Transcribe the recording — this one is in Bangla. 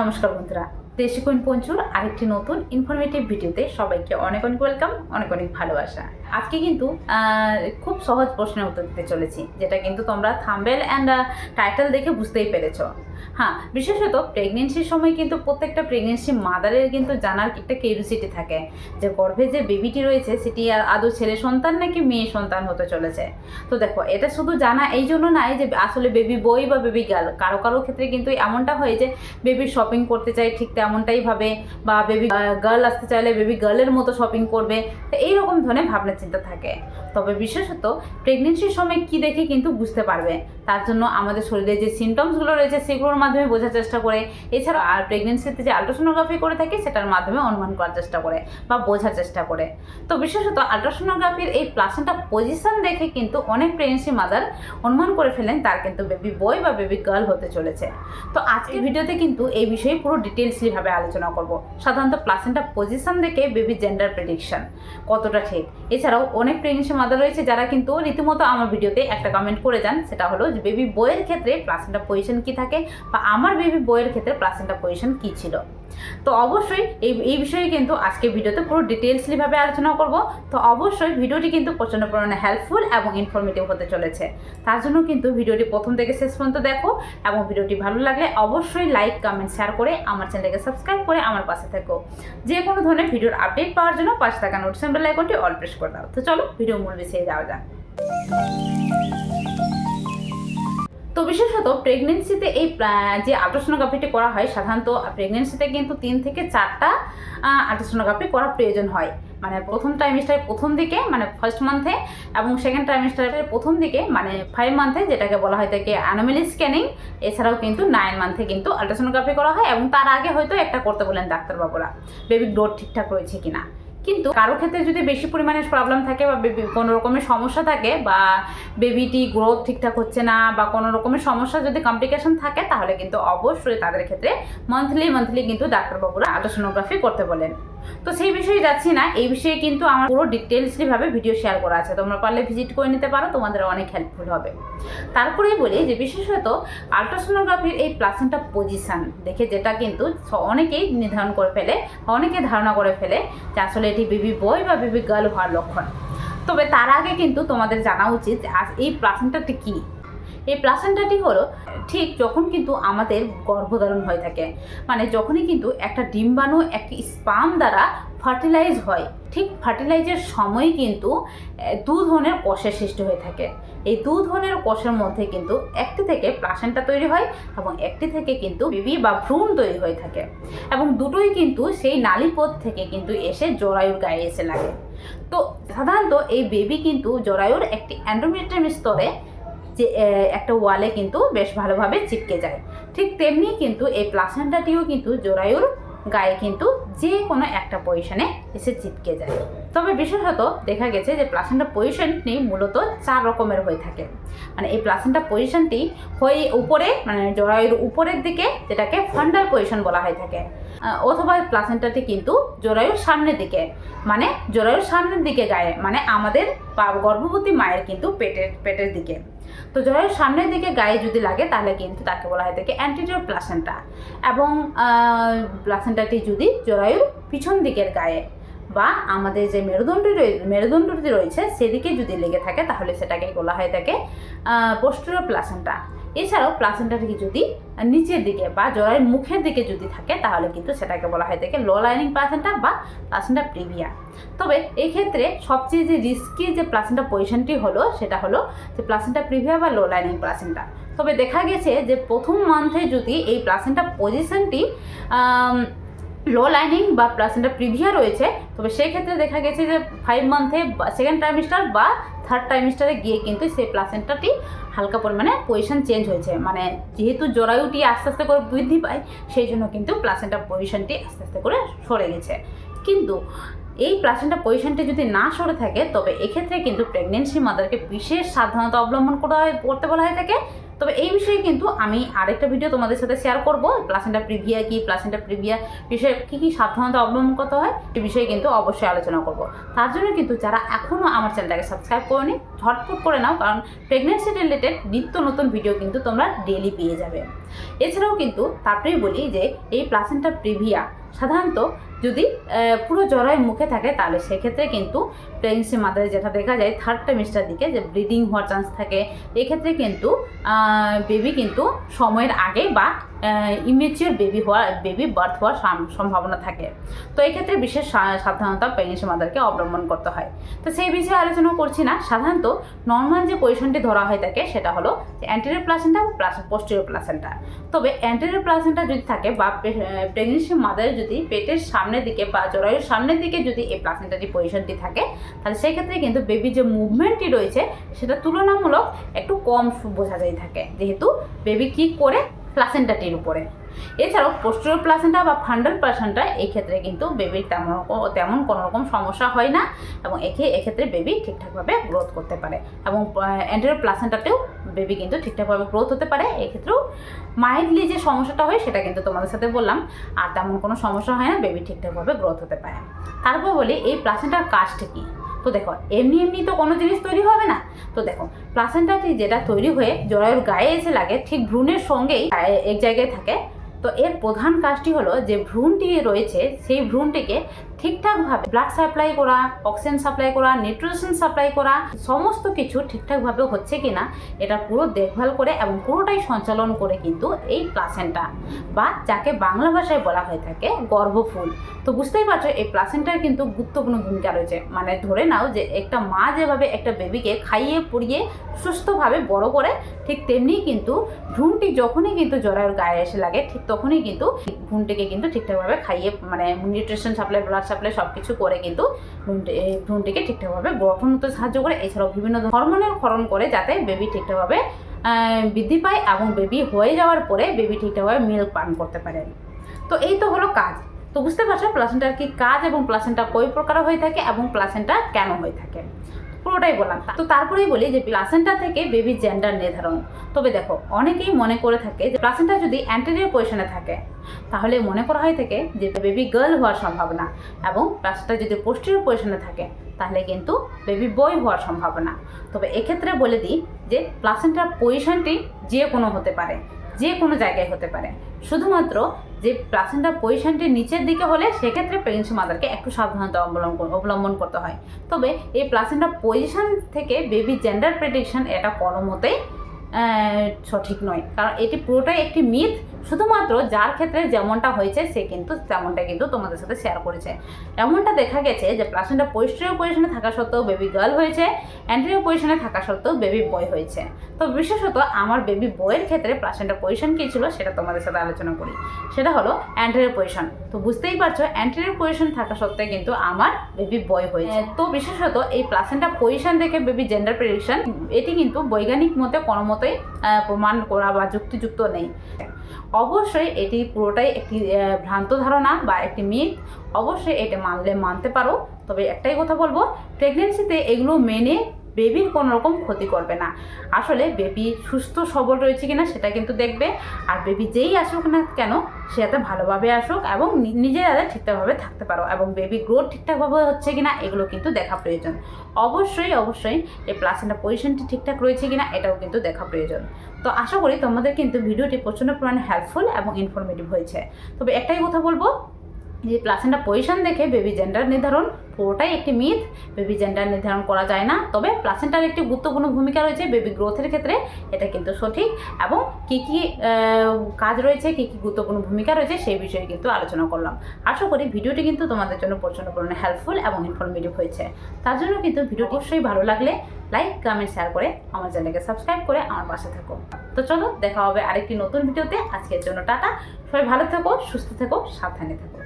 নমস্কার বন্ধুরা। দেশি কোন পঞ্চুর আরেকটি নতুন ইনফরমেটিভ ভিডিওতে সবাইকে অনেক অনেক ওয়েলকাম অনেক অনেক ভালোবাসা। আজকে কিন্তু খুব সহজ প্রশ্নের উত্তর দিতে চলেছি, যেটা কিন্তু তোমরা থাম্বেল অ্যান্ড টাইটেল দেখে বুঝতেই পেরেছ। হ্যাঁ বিশেষত প্রেগনেন্সির সময় কিন্তু প্রত্যেকটা প্রেগনেন্সি মাদারের কিন্তু জানার একটা কিউরিসিটি থাকে। যে গর্ভে যে বেবিটি রয়েছে, সেটি আর আদৌ ছেলে সন্তান নাকি মেয়ে সন্তান হতে চলেছে? তো দেখো, এটা শুধু জানা এই জন্য নয় যে আসলে বেবি বই বা বেবি গার্ল কারও কারও ক্ষেত্রে কিন্তু এমনটা হয় যে বেবি শপিং করতে চাই ঠিক তেমনটাই ভাবে, বা বেবি গার্ল আসতে চাইলে বেবি গার্লের মতো শপিং করবে। তো এইরকম ধরনের ভাবনা চিন্তা থাকে। তবে বিশেষত প্রেগনেন্সির সময় কি দেখে কিন্তু বুঝতে পারবে। তার জন্য আমাদের শরীরে যে সিমটমসগুলো রয়েছে, সেগুলোর মাধ্যমে বোঝার চেষ্টা করে। এছাড়া আর প্রেগনেন্সিতে যে আলট্রাসোনোগ্রাফি করে থাকি, সেটার মাধ্যমে অনুমান করার চেষ্টা করে বা বোঝার চেষ্টা করে। তো বিশেষত আলট্রাসোনোগ্রাফির এই প্লাসেন্টা পজিশন দেখে কিন্তু অনেক প্রেগনেন্সি মাদার অনুমান করে ফেলেন, তার কিন্তু বেবি বয় বা বেবি গার্ল হতে চলেছে। তো আজকের ভিডিওতে কিন্তু এই বিষয়ে পুরো ডিটেলসলি ভাবে আলোচনা করব। সাধারণত প্লাসেন্টা পজিশন দেখে বেবি জেন্ডার প্রেডিকশন কতটা ঠিক? এছাড়াও অনেক প্রেগনেন্সি মাদার রয়েছে যারা কিন্তু রীতিমতো আমার ভিডিওতে একটা কমেন্ট করে যান, সেটা হলো যে বেবি বইয়ের ক্ষেত্রে প্লাসেন্টা পজিশন কি থাকে বা আমার বেবি বইয়ের ক্ষেত্রে প্লাসেন্টা পজিশন কী ছিল? তো অবশ্যই এই এই বিষয়ে কিন্তু আজকে ভিডিওতে পুরো ডিটেলসলিভাবে আলোচনা করব। তো অবশ্যই ভিডিওটি কিন্তু প্রচণ্ড পরিমাণে হেল্পফুল এবং ইনফরমেটিভ হতে চলেছে। তার জন্য কিন্তু ভিডিওটি প্রথম থেকে শেষ পর্যন্ত দেখো এবং ভিডিওটি ভালো লাগলে অবশ্যই লাইক কমেন্ট শেয়ার করে আমার চ্যানেলকে সাবস্ক্রাইব করে আমার পাশে থেকো। যে কোনো ধরনের ভিডিওর আপডেট পাওয়ার জন্য পাশে থাকা নোটিফিকেশন বেল অল প্রেস করে দাও। তো চলো ভিডিও মূল বিষয়ে যাওয়া যাক। তো বিশেষত প্রেগনেন্সিতে এই যে আল্ট্রাসোনোগ্রাফিটি করা হয়, সাধারণত প্রেগনেন্সিতে কিন্তু তিন থেকে চারটা আল্ট্রাসোনোগ্রাফি করা প্রয়োজন হয়। মানে প্রথম ট্রাইমিস্টারের প্রথম দিকে মানে ফার্স্ট মান্থে এবং সেকেন্ড ট্রাইমিস্টারের প্রথম দিকে মানে ফাইভ মান্থে যেটাকে বলা হয় থাকে অ্যানোমেলি স্ক্যানিং এছাড়াও কিন্তু নাইন মান্থে কিন্তু আল্ট্রাসোনোগ্রাফি করা হয়, এবং তার আগে হয়তো একটা করতে বলেন ডাক্তারবাবুরা বেবি গ্রোথ ঠিকঠাক রয়েছে কিনা। কিন্তু কারও ক্ষেত্রে যদি বেশি পরিমাণে প্রবলেম থাকে বা কোনো রকমের সমস্যা থাকে বা বেবিটি গ্রোথ ঠিকঠাক হচ্ছে না বা কোনো রকমের সমস্যা যদি কমপ্লিকেশন থাকে, তাহলে কিন্তু অবশ্যই তাদের ক্ষেত্রে মান্থলি মান্থলি কিন্তু ডাক্তারবাবুরা আল্ট্রাসোনোগ্রাফি করতে বলেন। তো সেই বিষয়ে যাচ্ছি না, এই বিষয়ে কিন্তু আমার পুরো ডিটেলসলিভাবে ভিডিও শেয়ার করা আছে। তোমরা পারলে ভিজিট করে নিতে পারো, তোমাদের অনেক হেল্পফুল হবে। তারপরেই বলি যে বিশেষত আল্ট্রাসোনোগ্রাফির এই প্লাসেন্টা পজিশন দেখে যেটা কিন্তু অনেকেই নির্ধারণ করে ফেলে অনেকে ধারণা করে ফেলে যে আসলে এটি বেবি বয় বা বেবি গার্ল হওয়ার লক্ষণ। তবে তার আগে কিন্তু তোমাদের জানা উচিত আজ এই প্লাসেন্টাটি কী। এই প্লাসেন্টাটি হলো ঠিক যখন কিন্তু আমাদের গর্ভধারণ হয়ে থাকে। মানে যখনই কিন্তু একটা ডিম্বাণু একটি স্পাম দ্বারা ফার্টিলাইজ হয়, ঠিক ফার্টিলাইজের সময় কিন্তু দু ধরনের কোষের সৃষ্টি হয়ে থাকে। এই দু ধরনের কোষের মধ্যে কিন্তু একটি থেকে প্লাসেন্টা তৈরি হয় এবং একটি থেকে কিন্তু বিবি বা ভ্রূণ তৈরি হয়ে থাকে। এবং দুটোই কিন্তু সেই নালীপথ থেকে কিন্তু এসে জরায়ুর গায়ে এসে লাগে। তো সাধারণত এই বেবি কিন্তু জরায়ুর একটি অ্যান্ড্রোমেট্রিয়াম স্তরে যে একটা ওয়ালে কিন্তু বেশ ভালোভাবে চিপকে যায়। ঠিক তেমনি কিন্তু এই প্লাসেন্টাটিও কিন্তু জরায়ুর গায়ে কিন্তু যে কোনো একটা পজিশনে এসে চিপকে যায়। তবে বিশেষত দেখা গেছে যে প্লাসেন্টা পজিশনটি মূলত চার রকমের হয়ে থাকে। মানে এই প্লাসেন্টা পজিশনটি হয়ে উপরে মানে জরায়ুর উপরের দিকে যেটাকে ফান্ডাল পজিশন বলা হয়ে থাকে। অথবা প্লাসেন্টাটি কিন্তু জরায়ুর সামনের দিকে মানে জরায়ুর সামনের দিকে গায়ে মানে আমাদের গর্ভবতী মায়ের কিন্তু পেটের পেটের দিকে। তো জয়ের সামনের দিকে গায়ে যদি লাগে, তাহলে কিন্তু তাকে বলা হয় থাকে অ্যান্টিরিয়র প্লাসেন্টা এবং প্লাসেন্টাটি যদি জরায়ুর পিছন দিকের গায়ে বা আমাদের যে মেরুদণ্ডটি মেরুদণ্ডটি রয়েছে, সেদিকে যদি লেগে থাকে, তাহলে সেটাকে বলা হয় থাকে পোস্টেরিয়র প্লাসেন্টা এছাড়াও প্লাসেন্টাটি যদি নিচের দিকে বা জরায়ের মুখের দিকে যদি থাকে, তাহলে কিন্তু সেটাকে বলা হয় থাকে লো লাইনিং প্লাসেন্টা বা প্লাসেন্টা প্রিভিয়া তবে এই ক্ষেত্রে সবচেয়ে যে রিস্কি যে প্লাসেন্টা পজিশনটি হলো, সেটা হলো যে প্লাসেন্টা প্রিভিয়া বা লো লাইনিং প্লাসেন্টা তবে দেখা গেছে যে প্রথম মান্থে যদি এই প্লাসেন্টা পজিশনটি লো লাইনিং বা প্লাসেন্টা প্রিভিয়া রয়েছে, তবে সেই ক্ষেত্রে দেখা গেছে যে ফাইভ মান্থে সেকেন্ড ট্রাইমিস্টার বা থার্ড ট্রাইমিস্টারে গিয়ে কিন্তু সেই প্লাসেন্টাটি হালকা পরিমাণে পজিশন চেঞ্জ হয়েছে। মানে যেহেতু জরায়ুটি আস্তে আস্তে করে বৃদ্ধি পায়, সেই জন্য কিন্তু প্লাসেন্টা পজিশনটি আস্তে আস্তে করে সরে গেছে। কিন্তু এই প্লাসেন্টা পজিশনটি যদি না সরে থাকে, তবে এক্ষেত্রে কিন্তু প্রেগনেন্সি মাদারকে বিশেষ সাবধানতা অবলম্বন করা হয়, করতে বলা হয়ে থাকে। তবে এই বিষয়ে কিন্তু আমি আরেকটা ভিডিও তোমাদের সাথে শেয়ার করব। প্লাসেন্টা প্রিভিয়া কি প্লাসেন্টা প্রিভিয়া বিষয়ে কী কী সাবধানতা অবলম্বন করতে হয় এই বিষয়ে কিন্তু অবশ্যই আলোচনা করব। তার জন্য কিন্তু যারা এখনও আমার চ্যানেলটাকে সাবস্ক্রাইব করনি, ঝটপট করে নাও, কারণ প্রেগনেন্সি রিলেটেড নিত্য নতুন ভিডিও কিন্তু তোমরা ডেলি পেয়ে যাবে। এছাড়াও কিন্তু তারপরেই বলি যে, এই প্লাসেন্টা প্রিভিয়া সাধারণত যদি পুরো জরায় মুখে থাকে, তাহলে সেক্ষেত্রে কিন্তু প্রেগনেন্সি মাদারে যেটা দেখা যায় থার্ড টেমিস্টার দিকে যে ব্লিডিং হওয়ার চান্স থাকে, এক্ষেত্রে কিন্তু বেবি কিন্তু সময়ের আগে বা ইমেচিওর বেবি হওয়ার বেবি বার্থ হওয়ার সম্ভাবনা থাকে। তো এক্ষেত্রে বিশেষ সাবধানতা প্রেগনেন্সি মাদারকে অবলম্বন করতে হয়। তো সেই বিষয়ে আলোচনা করছি না। সাধারণত নর্মাল যে পজিশনটি ধরা হয়ে থাকে সেটা হলো anterior placenta plus posterior placenta তবে অ্যান্টেরিয়র প্লাসেন্টা যদি থাকে বা প্রেগনেন্সি মাদারের যদি পেটের সামনের দিকে বা জরায়ুর সামনের দিকে যদি এই প্লাসেন্টাটি পজিশনটি থাকে, তাহলে সেই ক্ষেত্রে কিন্তু বেবির যে মুভমেন্টটি রয়েছে, সেটা তুলনামূলক একটু কম বোঝা যায় থাকে। যেহেতু বেবি কি করে প্লাসেন্টাটির উপরে। এছাড়াও পোস্টোরিয়ার প্লাসেন্টা বা ফান্ডাল প্লাসেন্টা এই ক্ষেত্রে কিন্তু বেবির তেমন তেমন কোনো রকম সমস্যা হয় না এবং একে, এক্ষেত্রে বেবি ঠিকঠাকভাবে গ্রোথ করতে পারে এবং অ্যান্টেরিয়র প্লাসেন্টাতেও বেবি কিন্তু ঠিকঠাকভাবে গ্রোথ হতে পারে। এক্ষেত্রেও মাইল্ডলি যে সমস্যাটা হয় সেটা কিন্তু তোমাদের সাথে বললাম। আর তেমন কোনো সমস্যা হয় না বেবি ঠিকঠাকভাবে গ্রোথ হতে পারে। তারপর বলি, এই প্লাসেন্টার কাজটা কী? তো দেখো, এমনি এমনি তো কোনো জিনিস তৈরি হবে না। তো দেখো প্লাসেন্টাটি যেটা তৈরি হয়ে জরায়ুর গায়ে এসে লাগে, ঠিক ভ্রূণের সঙ্গেই এক জায়গায় থাকে। তো এর প্রধান কাজটি হলো যে ভ্রূণটি রয়েছে, সেই ভ্রূণটিকে ঠিকঠাকভাবে ব্লাড সাপ্লাই করা অক্সিজেন সাপ্লাই করা নিউট্রিশন সাপ্লাই করা, সমস্ত কিছু ঠিকঠাকভাবে হচ্ছে কিনা, এটা পুরো দেখভাল করে এবং পুরোটাই সঞ্চালন করে কিন্তু এই প্লাসেন্টা বা যাকে বাংলা ভাষায় বলা হয়ে থাকে গর্ভফুল। তো বুঝতেই পারছ, এই প্লাসেন্টার কিন্তু গুরুত্বপূর্ণ ভূমিকা রয়েছে। মানে ধরে নাও যে একটা মা যেভাবে একটা বেবিকে খাইয়ে পরিয়ে সুস্থভাবে বড় করে, ঠিক তেমনিই কিন্তু ভ্রূণটি যখনই কিন্তু জরায়ুর গায়ে এসে লাগে, ঠিক তখনই কিন্তু ভ্রূণটিকে কিন্তু ঠিকঠাকভাবে খাইয়ে মানে নিউট্রিশন সাপ্লাই ব্লাড সব কিছু করে কিন্তু ভ্রূণটিকে ঠিকঠাকভাবে গঠন হতে সাহায্য করে। এছাড়াও বিভিন্ন হরমোনের ক্ষরণ করে যাতে বেবি ঠিকঠাকভাবে বৃদ্ধি পায় এবং বেবি হয়ে যাওয়ার পরে বেবি ঠিকঠাকভাবে মিল্ক পান করতে পারে। তো এই তো হলো কাজ। তো বুঝতে পারছ প্লাসেন্টার কি কাজ এবং প্লাসেন্টা কই প্রকার হয়ে থাকে এবং প্লাসেন্টা কেন হয়ে থাকে? পুরোটাই বললাম। তো তারপরেই বলি যে প্লাসেন্টা থেকে বেবি জেন্ডার নির্ধারণ। তবে দেখো, অনেকেই মনে করে থাকে যে প্লাসেন্টা যদি অ্যান্টেরিয়র পজিশনে থাকে, তাহলে মনে করা হয় থাকে যে বেবি গার্ল হওয়ার সম্ভাবনা এবং প্লাসেন্টা যদি পোস্টেরিয়র পজিশনে থাকে, তাহলে কিন্তু বেবি বয় হওয়ার সম্ভাবনা। তবে এক্ষেত্রে বলে দিই যে প্লাসেন্টার পজিশনটি যে কোনো হতে পারে যে কোনো জায়গায় হতে পারে। শুধুমাত্র যে প্লাসেন্টার পজিশনটি নিচের দিকে হলে সেক্ষেত্রে প্রেগনেন্সি মাদারকে একটু সাবধানতা অবলম্বন অবলম্বন করতে হয়। তবে এই প্লাসেন্টার পজিশন থেকে বেবি জেন্ডার প্রেডিকশন এটা কোনো মতেই সঠিক নয়। কারণ এটি পুরোটাই একটি মিথ শুধুমাত্র যার ক্ষেত্রে যেমনটা হয়েছে সে কিন্তু তেমনটা কিন্তু তোমাদের সাথে শেয়ার করেছে। এমনটা দেখা গেছে যে প্লাসেন্টা পোস্টেরিয়র পজিশনে থাকা সত্ত্বেও বেবি গার্ল হয়েছে অ্যান্টেরিয়র পজিশনে থাকা সত্ত্বেও বেবি বয় হয়েছে। তো বিশেষত আমার বেবি বয়ের ক্ষেত্রে প্লাসেন্টা পজিশন কী ছিল সেটা তোমাদের সাথে আলোচনা করি। সেটা হলো অ্যান্টেরিয়র পজিশন তো বুঝতেই পারছ অ্যান্টেরিয়র পজিশন থাকা সত্ত্বেও কিন্তু আমার বেবি বয় হয়েছে। তো বিশেষত এই প্লাসেন্টা পজিশন থেকে বেবি জেন্ডার প্রেডিকশন এটি কিন্তু বৈজ্ঞানিক মতে কোনো মতেই প্রমাণ করা বা যুক্তিযুক্ত নেই। অবশ্যই এটি পুরোটাই একটি ভ্রান্ত ধারণা বা একটি মিথ অবশ্যই এটা মানলে মানতে পারো। তবে একটাই কথা বলব প্রেগনেন্সিতে এগুলো মেনে বেবির কোনো রকম ক্ষতি করবে না। আসলে বেবি সুস্থ, সবল রয়েছে কিনা সেটা কিন্তু দেখবে। আর বেবি যেই আসুক না কেন, সে যাতে ভালোভাবে আসুক এবং নিজে যাতে ঠিকঠাকভাবে থাকতে পারো এবং বেবি গ্রোথ ঠিকঠাকভাবে হচ্ছে কিনা, এগুলো কিন্তু দেখা প্রয়োজন। অবশ্যই অবশ্যই এই প্লাসেন্টা পজিশনটি ঠিকঠাক রয়েছে কিনা, এটাও কিন্তু দেখা প্রয়োজন। তো আশা করি তোমাদের কিন্তু ভিডিওটি প্রচণ্ড পরিমাণে হেল্পফুল এবং ইনফরমেটিভ হয়েছে। তবে একটাই কথা বলব যে প্লাসেন্টা পজিশন দেখে বেবি জেন্ডার নির্ধারণ, পুরোটাই একটি মিথ বেবি জেন্ডার নির্ধারণ করা যায় না, তবে প্লাসেন্টার একটি গুরুত্বপূর্ণ ভূমিকা রয়েছে বেবি গ্রোথের ক্ষেত্রে, এটা কিন্তু সঠিক। এবং কী কী কাজ রয়েছে, কী কী গুরুত্বপূর্ণ ভূমিকা রয়েছে, সেই বিষয়ে কিন্তু আলোচনা করলাম। আশা করি ভিডিওটি কিন্তু তোমাদের জন্য প্রচণ্ড পরিমাণে হেল্পফুল এবং ইনফরমেটিভ হয়েছে। তার জন্য কিন্তু ভিডিওটি অবশ্যই ভালো লাগলে লাইক কমেন্ট শেয়ার করে আমার চ্যানেলকে সাবস্ক্রাইব করে আমার পাশে থাকো। তো চলো, দেখা হবে আরেকটি নতুন ভিডিওতে। আজকের জন্য টাটা। সবাই ভালো থেকো, সুস্থ থেকো, সাবধানে থেকো।